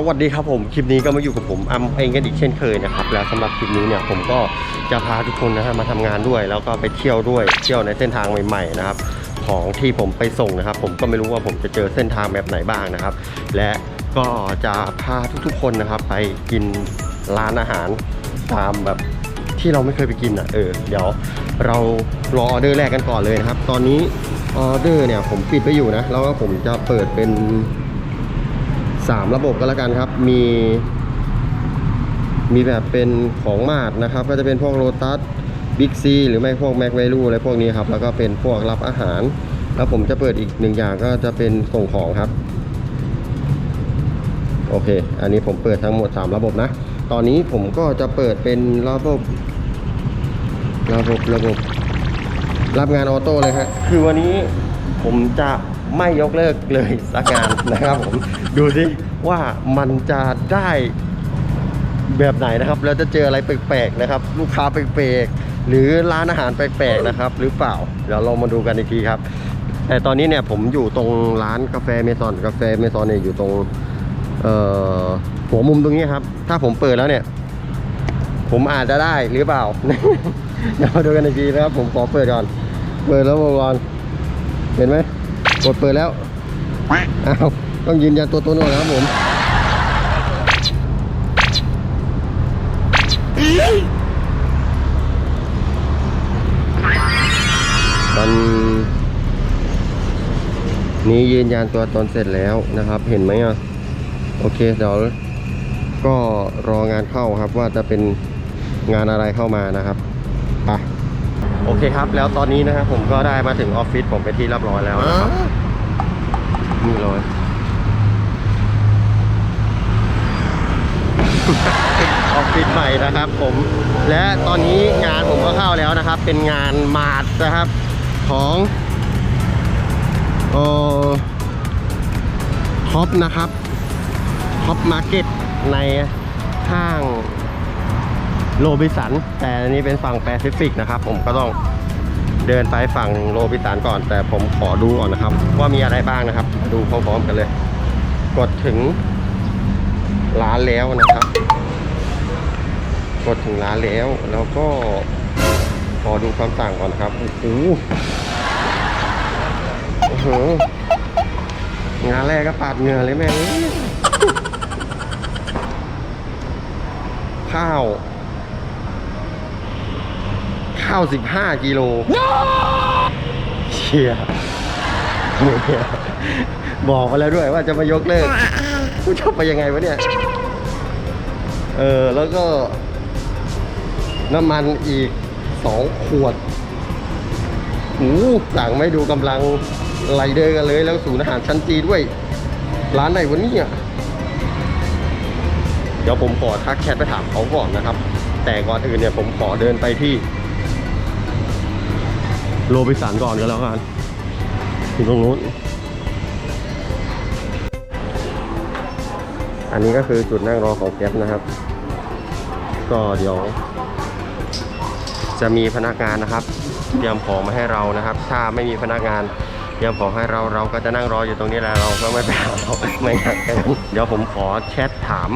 สวัสดีครับผม คลิปนี้ก็มาอยู่กับผมอัมเองกันอีกเช่นเคยนะครับ แล้วสำหรับคลิปนี้เนี่ยผมก็จะพาทุกคนนะฮะมาทำงานด้วย แล้วก็ไปเที่ยวด้วย เที่ยวในเส้นทางใหม่ๆนะครับ ของที่ผมไปส่งนะครับ ผมก็ไม่รู้ว่าผมจะเจอเส้นทางแบบไหนบ้างนะครับ และก็จะพาทุกๆคนนะครับ ไปกินร้านอาหารตามแบบที่เราไม่เคยไปกินอะ เออ เดี๋ยวเรารอออเดอร์แรกกันก่อนเลยนะครับ ตอนนี้ออเดอร์เนี่ยผมปิดไปอยู่นะ แล้วก็ผมจะเปิดเป็น สามระบบก็แล้วกันครับ มีมีแบบเป็นของมาดนะครับ ก็จะเป็นพวกโ o ตัสบิ๊กซีหรือไม่พวกแม็กไวลูอะไรพวกนี้ครับ แล้วก็เป็นพวกรับอาหาร แล้วผมจะเปิดอีกหนึ่งอย่างก็จะเป็นส่งของครับ โอเค อันนี้ผมเปิดทั้งหมด 3 ระบบนะ ตอนนี้ผมก็จะเปิดเป็นระบบ ระบบระบบ รับงานออโต้เลยฮะคือวันนี้ผมจะ ไม่ยกเลิกเลยสักงานนะครับผมดูสิว่ามันจะได้แบบไหนนะครับแล้วจะเจออะไรแปลกๆนะครับ ลูกค้าแปลกๆหรือร้านอาหารแปลกๆนะครับ หรือเปล่าเดี๋ยวลองมาดูกันอีกทีครับ แต่ตอนนี้เนี่ยผมอยู่ตรงร้านกาแฟเมซอนกาแฟเมซอนเนี่ยอยู่ตรงหัวมุมตรงนี้ครับ ถ้าผมเปิดแล้วเนี่ย ผมอาจจะได้หรือเปล่าเดี๋ยวมาดูกันอีกทีนะครับ ผมขอเปิดก่อน เปิดแล้ววงก่อนเห็นไหม ดเปิดแล้วอ้าวต้องยืนยันตัวตนก่อนนะครับผมตอนนี้ยืนยันตัวตนเสร็จแล้วนะครับ เห็นไหมอะโอเคเดี๋ยวก็รองานเข้าครับว่าจะเป็นงานอะไรเข้ามานะครับไป โอเคครับ แล้วตอนนี้นะครับผมก็ได้มาถึงออฟฟิศผมไปนที่เรียบร้อยแล้วนะครับนี่เลยออฟฟิศใหม่นะครับผมและตอนนี้งานผมก็เข้าแล้วนะครับ เป็นงานมาดนะครับของเอ่อท็อปนะครับท็อปมาร์เก็ตในห้าง โรบิสัน แต่อันนี้เป็นฝั่งแปซิฟิกนะครับผมก็ต้องเดินไปฝั่งโรบิสันก่อน แต่ผมขอดูก่อนนะครับ ว่ามีอะไรบ้างนะครับ ดูพร้อมๆกันเลย กดถึงร้านแล้วนะครับ กดถึงร้านแล้วแล้วก็ขอดูความต่างก่อนนะครับโอ้โหงานแรกก็ปาดเหงื่อเลยแม่งข้าว ข้าวสิบห้ากิโลเชียเนี่ยบอกไปแล้วด้วยว่าจะมายกเลิกกูชอบไปยังไงวะเนี่ย เออ แล้วก็ น้ำมันอีกสองขวดหูสั่งไม่ดูกำลังไรเดอร์กันเลย แล้วศูนย์อาหารชั้นจีด้วย ร้านไหนวะเนี่ยเดี๋ยวผมขอทักแชทไปถามเขาก่อนนะครับ แต่ก่อนอื่นเนี่ยผมขอเดินไปที่ โรบิสันก่อนก็แล้วกันอยู่ตรงนู้น อันนี้ก็คือจุดนั่งรอของแก๊ปนะครับ ก็เดี๋ยว จะมีพนักงานนะครับ เตรียมของมาให้เรานะครับ ถ้าไม่มีพนักงานเตรียมของให้เราเราก็จะนั่งรออยู่ตรงนี้แหละเราก็ไม่ไปหาเราไม่อยากเดี๋ยวผมขอแชทถาม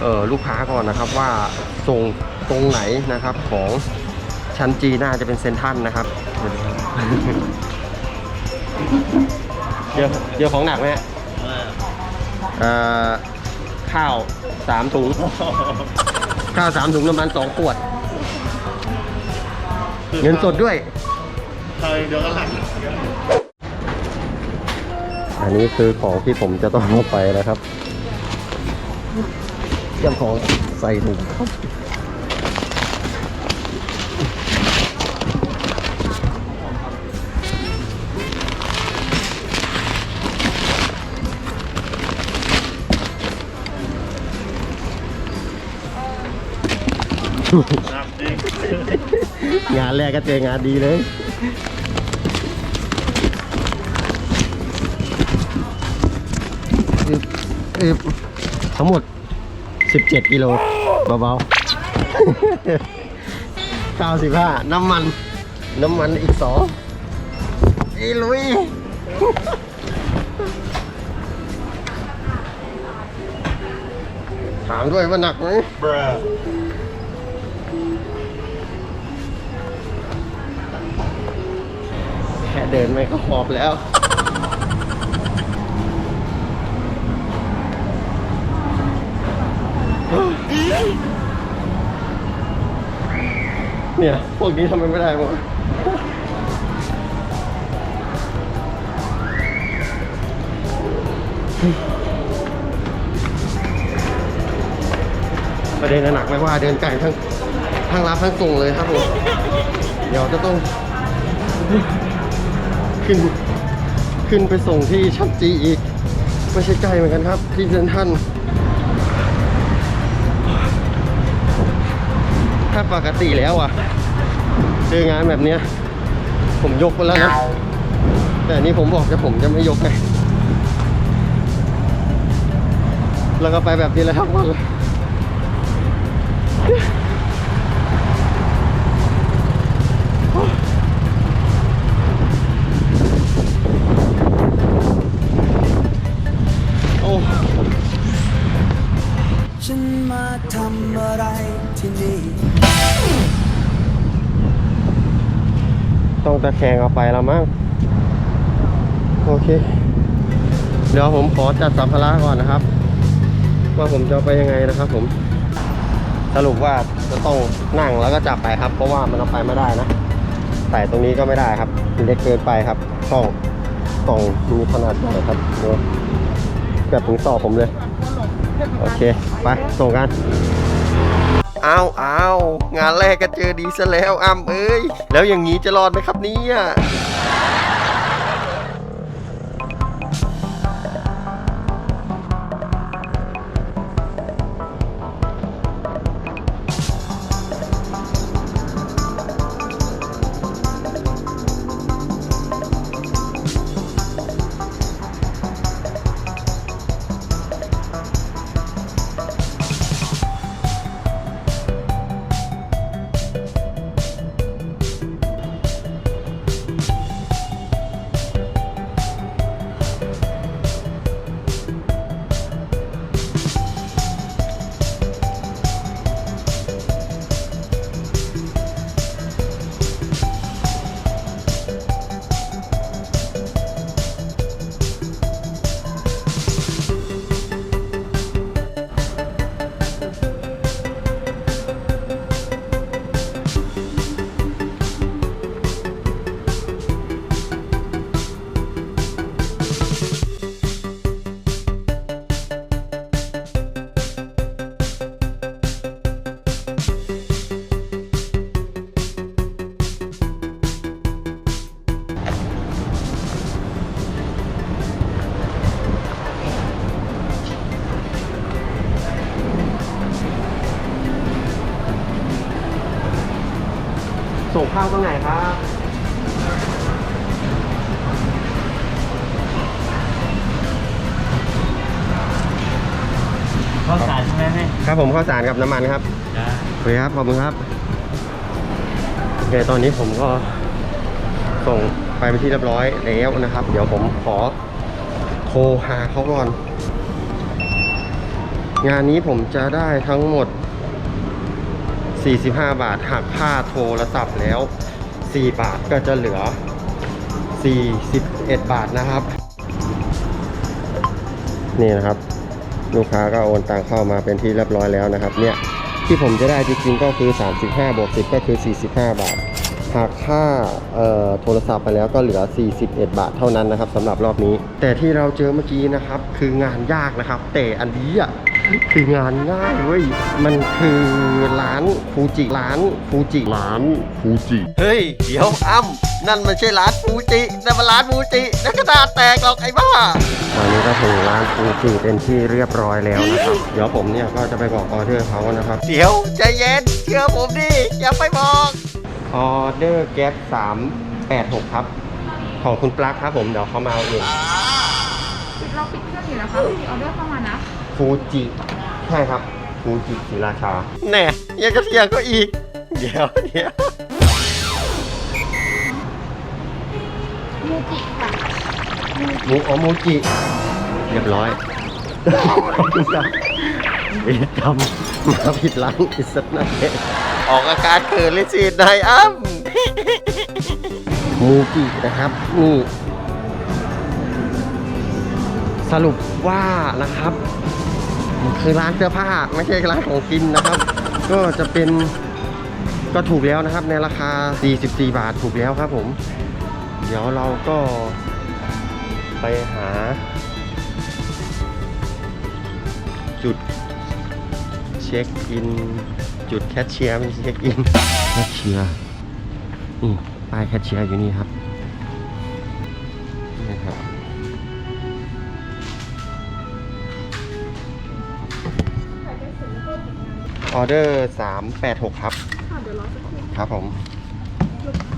เออลูกค้าก่อนนะครับว่าส่งตรงไหนนะครับของ ชั้นจีน่าจะเป็นเซนทรันนะครับเดี๋ยวเดี๋ยวของหนักไหมฮะเอ่อข้าวสามถุง ข้าวสามถุงน้ำมันสองขวด เงินสดด้วยเคยเดี๋ยวก็หลังอันนี้คือของที่ผมจะต้องเอาไปนะครับเตรียมของใส่ถุง งานแรกก็เจองานดีเลย อึบอึบทั้งหมด 17 กิโลเบาๆ 95 น้ำมัน น้ำมันอีกสองอีลุยถามด้วยว่าหนักไหม แค่เดินไม่ก็หอบแล้ว เนี่ย พวกนี้ทำไมไม่ได้หมดประเด็นหนักไม่ว่าเดินไก่ทั้งทั้งรับทั้งส่งเลยครับผม เดี๋ยวจะต้อง ขึ้น ขึ้นไปส่งที่ชัดจีอีก ไม่ใช่ใกล้เหมือนกันครับ ที่เซนทันถ้าปกติแล้วอะเจองานแบบเนี้ย ผมยกไปแล้วนะ แต่นี่ผมบอกจะผมจะไม่ยกไงแล้วก็ไปแบบนี้แหละทั้งวันเลย ต้องตะแคงเอาไปแล้วมั้งโอเค เดี๋ยวผมขอจัดสัมภาระก่อนนะครับ ว่าผมจะไปยังไงนะครับ ผม สรุปว่าจะต้องนั่งแล้วก็จับไปครับ เพราะว่ามันเอาไปไม่ได้นะใส่ตรงนี้ก็ไม่ได้ครับเล็กเกินไปครับกล่องกล่องมีขนาดใหญ่ครับเดี๋ยวเกือบถึงศอกผมเลย โอเค ไปส่งกัน อ้าวอ้าวงานแรกก็เจอดีซะแล้วอ้ำเอ้ย แล้วอย่างนี้จะรอดไหมครับเนี่ย ส่งข้าวตรงไหนครับข้าวสารใช่ไหมให้ครับผมข้าวสารกับน้ำมันครับได้โอเคครับขอบคุณครับโอเคตอนนี้ผมก็ส่งไปเป็นที่เรียบร้อยแล้วนะครับ เดี๋ยวผมขอโทรหาเขาก่อน งานนี้ผมจะได้ทั้งหมด 45 บาทหักค่าโทรศัพท์แล้ว 4 บาทก็จะเหลือ 41 บาทนะครับ นี่นะครับ ลูกค้าก็โอนตังเข้ามาเป็นที่เรียบร้อยแล้วนะครับเนี่ยที่ผมจะได้จริงๆก็คือ 35 บวก 10 ก็คือ 45 บาทหากค่าเอ่อโทรศัพท์ไปแล้วก็เหลือ 41 บาทเท่านั้นนะครับสำหรับรอบนี้ แต่ที่เราเจอเมื่อกี้นะครับ คืองานยากนะครับ แต่อันนี้อะ คืองานง่ายเว้ย มันคือร้านฟูจิร้านฟูจิร้านฟูจิเฮ้ย เดี๋ยวอ้ำนั่นมันใช่ร้านฟูจินั่นมันร้านฟูจินักกระดาษแตกหรอกไอ้บ้าตอนนี้ก็ถึงร้านฟูจิเป็นที่เรียบร้อยแล้วนะครับ เดี๋ยวผมเนี่ยก็จะไปบอกออเดอร์เขานะครับ เดี๋ยวใจเย็นเชื่อผมดิอย่าไปบอกออเดอร์แก๊ส386ครับ ของคุณปลั๊กครับผมเดี๋ยวเขามาเอาเองเราปิดเครื่องอยู่แล้วค่ะไม่มีออเดอร์เข้ามานะ ฟูจิใช่ครับฟูจิศรีราชาแน่ยังกระเทียงก็อีก เดี๋ยวเดี๋ยวมูจิค่ะมูโอมูจิเรียบร้อยขอบคุณครับเวรกรรมมาผิดร้านอิสระเองออกอาการเกินเลยสินายอ้ำมูกินะครับนี่สรุปว่านะครับมัน คือร้านเสื้อผ้าไม่ใช่ร้านของกินนะครับ ก็จะเป็นก็ถูกแล้วนะครับ ในราคา 44 บาทถูกแล้วครับผม เดี๋ยวเราก็ไปหา จุดเช็คอิน จุดแคชเชียร์ไม่ใช่เช็คอินแคชเชียร์นี่ป้ายแคชเชียร์อยู่นี่ครับ ออเดอร์386ครับ ค่ะเดี๋ยวรอสักครู่ครับผม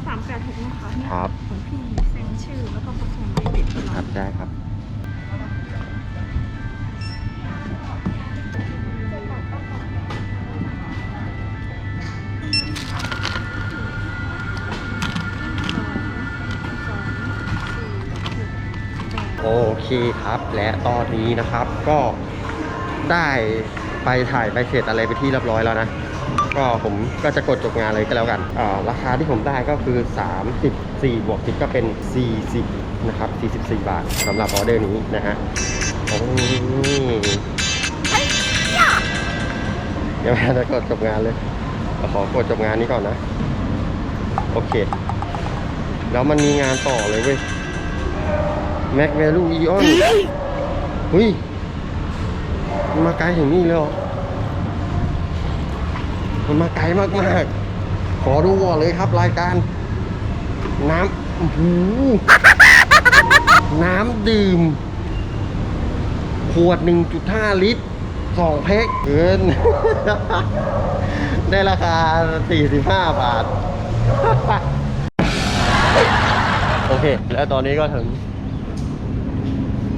สามแปดหกนะคะเนี่ยครับของพี่เซ็นชื่อแล้วก็ประสงค์ไม่เด็ดครับได้ครับ โอเคครับ และตอนนี้นะครับก็ได้ ไปถ่ายไปเสร็จอะไรไปที่เรียบร้อยแล้วนะก็ผมก็จะกดจบงานเลยก็แล้วกันอ่าราคาที่ผมได้ก็คือ 34บวก10ก็เป็น 40 นะครับ 44 บาทสำหรับออเดอร์นี้นะฮะโอ้ยเดี๋ยวแม่จะกดจบงานเลยเราขอกดจบงานนี้ก่อนนะ โอเค แล้วมันมีงานต่อเลยเว้ยแม็กแวลูอีออนหุย มันมาไกลถึงนี่เลยหรอมันมาไกลมากๆ ขอดูก่อนเลยครับรายการ น้ำหือน้ำดื่ม ขวด 1.5 ลิตร2แพ็คเกิน ได้ราคา 45 บาท โอเค แล้วตอนนี้ก็ถึง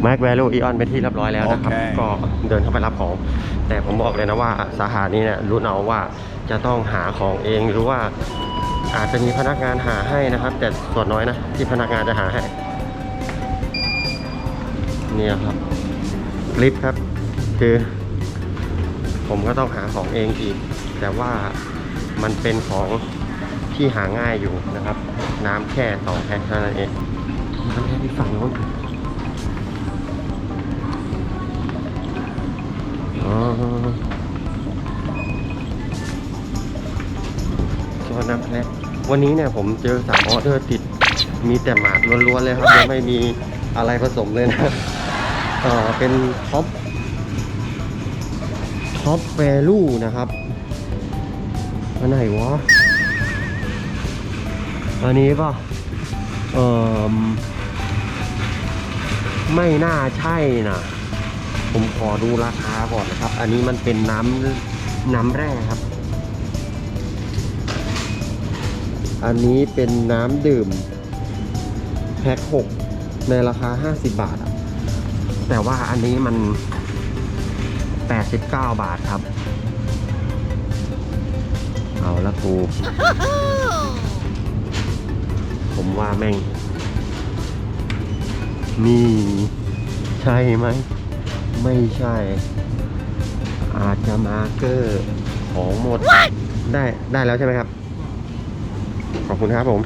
Mac Value Eon เป็นที่เรียบร้อยแล้วนะครับ โอเค ก็เดินเข้าไปรับของ แต่ผมบอกเลยนะว่าสาขานี้เนี่ยรู้เอาว่าจะต้องหาของเองหรือว่าอาจจะมีพนักงานหาให้นะครับ แต่ส่วนน้อยนะที่พนักงานจะหาให้ เนี่ยครับลิฟต์ครับ คือ ผมก็ต้องหาของเองอีก แต่ว่ามันเป็นของที่หาง่ายอยู่นะครับ น้ำแค่สองแพ็คเท่านั้นเองน้ำแค่ที่ฝั่งโน้น อ๋อชวนน้ำแพ็ควันนี้เนี่ยผมเจอสามออเดอร์ติด มีแต่หมาดล้วนๆเลยครับยังไม่มีอะไรผสมเลยนะเออเป็นท็อปท็อปแวลูนะครับอันไหนวะ อันนี้ป่ะ เออไม่น่าใช่นะ ผมขอดูราคาก่อนนะครับ อันนี้มันเป็นน้ำน้ำแร่ครับ อันนี้เป็นน้ำดื่มแพ็คหกในราคา 50 บาทอะแต่ว่าอันนี้มัน 89 บาทครับ เอาละกูผมว่าแม่ง นี่ ใช่ไหม ไม่ใช่ อาจจะมาร์เกอร์ของหมด ได้ได้แล้วใช่ไหมครับ ขอบคุณครับผม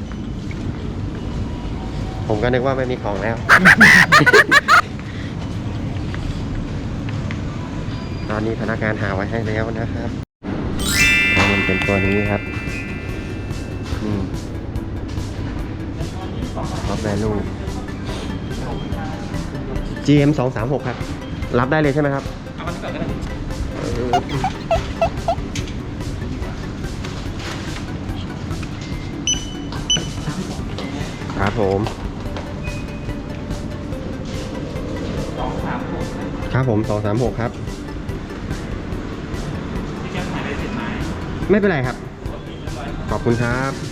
ผมก็นึกว่าไม่มีของแล้ว ตอนนี้พนักงานหาไว้ให้แล้วนะครับแล้วมันเป็นตัวนี้ครับนี่ท็อปแวลู GM 2 3 6 ครับ รับได้เลยใช่ไหมครับ เออครับผมครับผม236ครับไม่เป็นไรครับ ขอบคุณครับ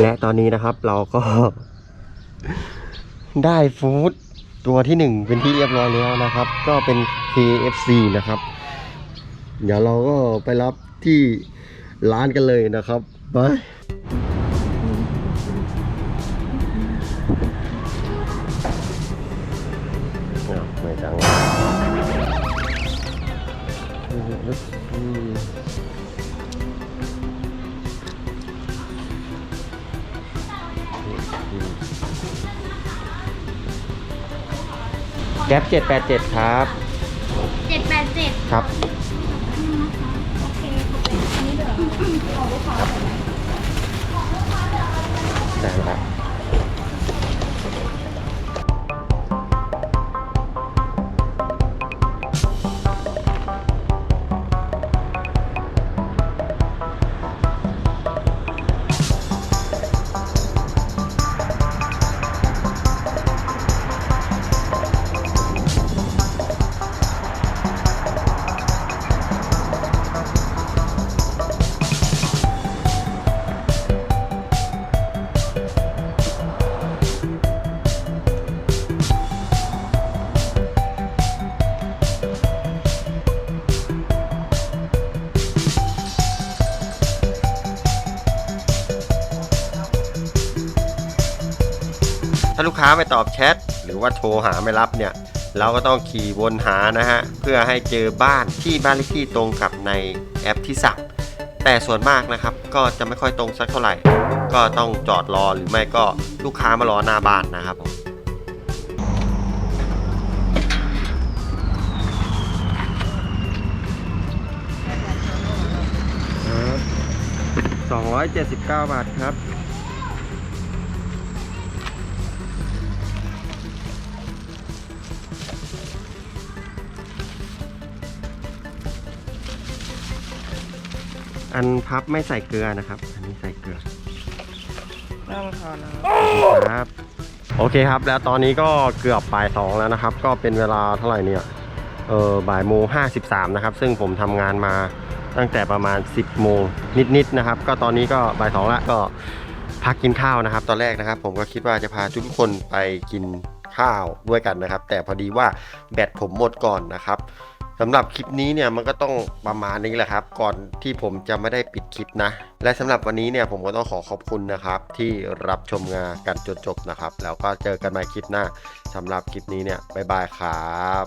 และตอนนี้นะครับเราก็ได้ฟู้ดตัวที่หนึ่งเป็นที่เรียบร้อยแล้วนะครับ ก็เป็น KFC นะครับ เดี๋ยวเราก็ไปรับที่ร้านกันเลยนะครับ ไป แก๊ป787 ครับ เจ็ดแปดเจ็ดครับ โอเค อันนี้เดี๋ยวของลูกค้า ค้าไม่ตอบแชทหรือว่าโทรหาไม่รับเนี่ย เราก็ต้องขี่วนหานะฮะ เพื่อให้เจอบ้านที่บ้านเลขที่ตรงกับในแอปที่สั่งแต่ส่วนมากนะครับก็จะไม่ค่อยตรงสักเท่าไหร่ ก็ต้องจอดรอหรือไม่ก็ลูกค้ามารอหน้าบ้านนะครับผมครับ279 บาทครับ อันพับไม่ใส่เกลือนะครับ อันนี้ใส่เกลือครับ โอเคครับ แล้วตอนนี้ก็เกือบบ่ายสองแล้วนะครับ ก็เป็นเวลาเท่าไหร่เนี่ย เออบ่ายโมงห้าสิบสามนะครับ ซึ่งผมทำงานมาตั้งแต่ประมาณ 10 โมงนิดๆนะครับ ก็ตอนนี้ก็บ่ายสองละก็พักกินข้าวนะครับ ตอนแรกนะครับ ผมก็คิดว่าจะพาทุกคนไปกินข้าวด้วยกันนะครับ แต่พอดีว่าแบตผมหมดก่อนนะครับ สำหรับคลิปนี้เนี่ยมันก็ต้องประมาณนี้แหละครับ ก่อนที่ผมจะไม่ได้ปิดคลิปนะ และสำหรับวันนี้เนี่ยผมก็ต้องขอขอบคุณนะครับ ที่รับชมงานกันจนจบนะครับ แล้วก็เจอกันใหม่คลิปหน้าสำหรับคลิปนี้เนี่ยบ๊ายบายครับ